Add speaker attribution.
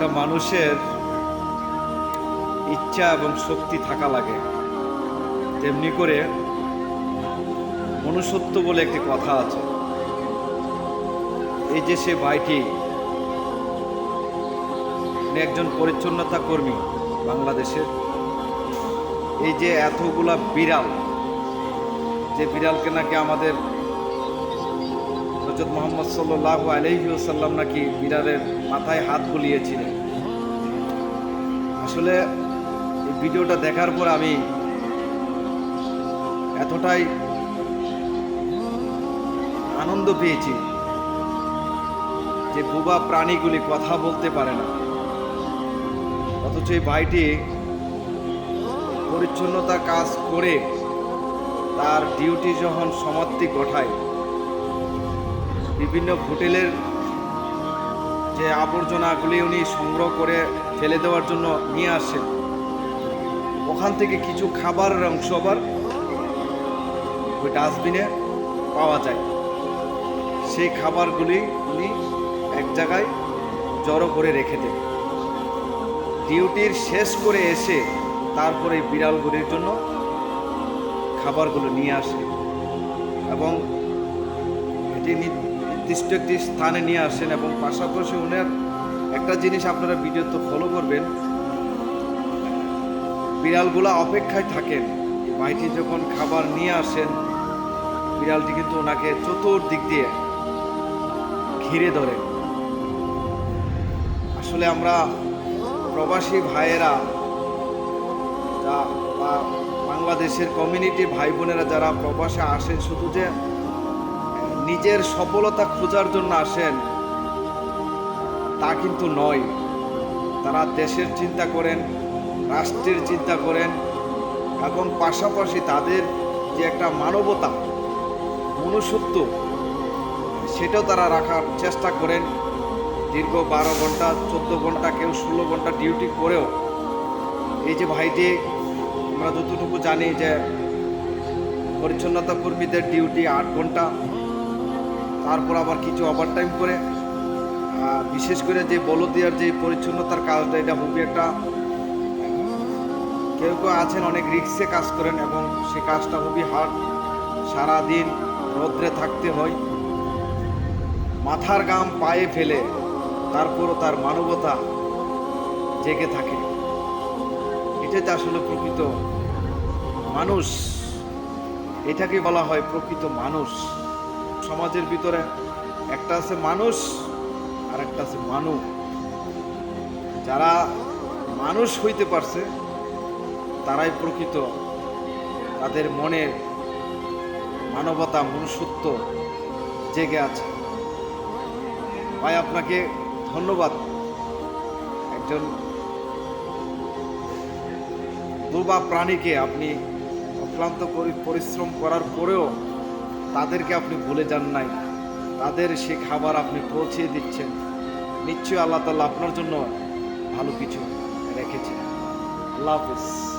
Speaker 1: একটা মানুষের ইচ্ছা এবং শক্তি থাকা লাগে। তেমনি করে মনুষ্যত্ব বলে একটি কথা আছে। এই যে সে ভাইটি একজন পরিচ্ছন্নতা কর্মী বাংলাদেশের। এই যে এতগুলা বিড়াল, যে বিড়ালকে নাকি আমাদের হজরত মোহাম্মদ সাল্লাহ আলহিউসাল্লাম নাকি বিড়ালের মাথায় হাত বুলিয়েছিলেন। আসলে এই ভিডিওটা দেখার পর আমি এতটাই আনন্দ পেয়েছি যে বুবা প্রাণীগুলি কথা বলতে পারে না। অথচ এই ভাইটি পরিচ্ছন্নতা কাজ করে তার ডিউটি যখন সমাপ্তি ঘটায় বিভিন্ন হোটেলের যে আবর্জনাগুলি উনি সংগ্রহ করে ফেলে দেওয়ার জন্য নিয়ে আসেন ওখান থেকে কিছু খাবারের অংশ আবার ওই ডাস্টবিনে পাওয়া যায়। সেই খাবারগুলি উনি এক জায়গায় জড়ো করে রেখে দেন। ডিউটির শেষ করে এসে তারপরে বিড়ালগুলির জন্য খাবারগুলো নিয়ে আসে এবং এটি নির্দিষ্ট একটি স্থানে নিয়ে আসেন এবং পাশাপাশি ওনার একটা জিনিস আপনারা ভিডিওতে ফলো করবেন। বিড়ালগুলা অপেক্ষায় থাকেন ভাইটি যখন খাবার নিয়ে আসেন, বিড়ালটি কিন্তু ওনাকে চতুর্দিক দিয়ে ঘিরে ধরে। আসলে আমরা প্রবাসী ভাইয়েরা, যা বাংলাদেশের কমিউনিটি ভাই বোনেরা যারা প্রবাসে আসেন, শুধু যে নিজের সফলতা খোঁজার জন্য আসেন। তা কিন্তু নয়। তারা দেশের চিন্তা করেন, রাষ্ট্রের চিন্তা করেন এবং পাশাপাশি তাদের যে একটা মানবতা, মনুষ্যত্ব, সেটাও তারা রাখার চেষ্টা করেন। দীর্ঘ বারো ঘণ্টা, চোদ্দ ঘণ্টা, কেউ ষোলো ঘণ্টা ডিউটি করেও। এই যে ভাইটি, আমরা যতটুকু জানি যে পরিচ্ছন্নতা কর্মীদের ডিউটি আট ঘণ্টা। তারপর আবার কিছু ওভারটাইম করে। বিশেষ করে যে বলদিয়ার যে পরিচ্ছন্নতার কাজটা, এটা খুবই একটা, কেউ কেউ আছেন, অনেক রিক্সে কাজ করেন এবং সে কাজটা খুবই হার্ড সারাদিন রৌদ্রে থাকতে হয়। মাথার গাম পায়ে ফেলে তারপরও তার মানবতা জেগে থাকে। এটাই তো আসলে প্রকৃত মানুষ। এটাকে বলা হয় প্রকৃত মানুষ। সমাজের ভিতরে একটা আছে মানুষ আর একটা আছে মানব যারা মানুষ হইতে পারছে, তারাই প্রকৃত। তাদের মনে মানবতা, মনুষ্যত্ব জেগে আছে। ভাই, আপনাকে ধন্যবাদ। একজন দুর্বা প্রাণীকে আপনি অক্লান্ত পরিশ্রম করার পরেও তাদেরকে আপনি ভুলে যান নাই। তাদের সে খাবার আপনি পৌঁছে দিচ্ছেন। নিশ্চয়ই আল্লাহ তাল্লাহ আপনার জন্য ভালো কিছু রেখেছেন। আল্লাহ হাফিজ।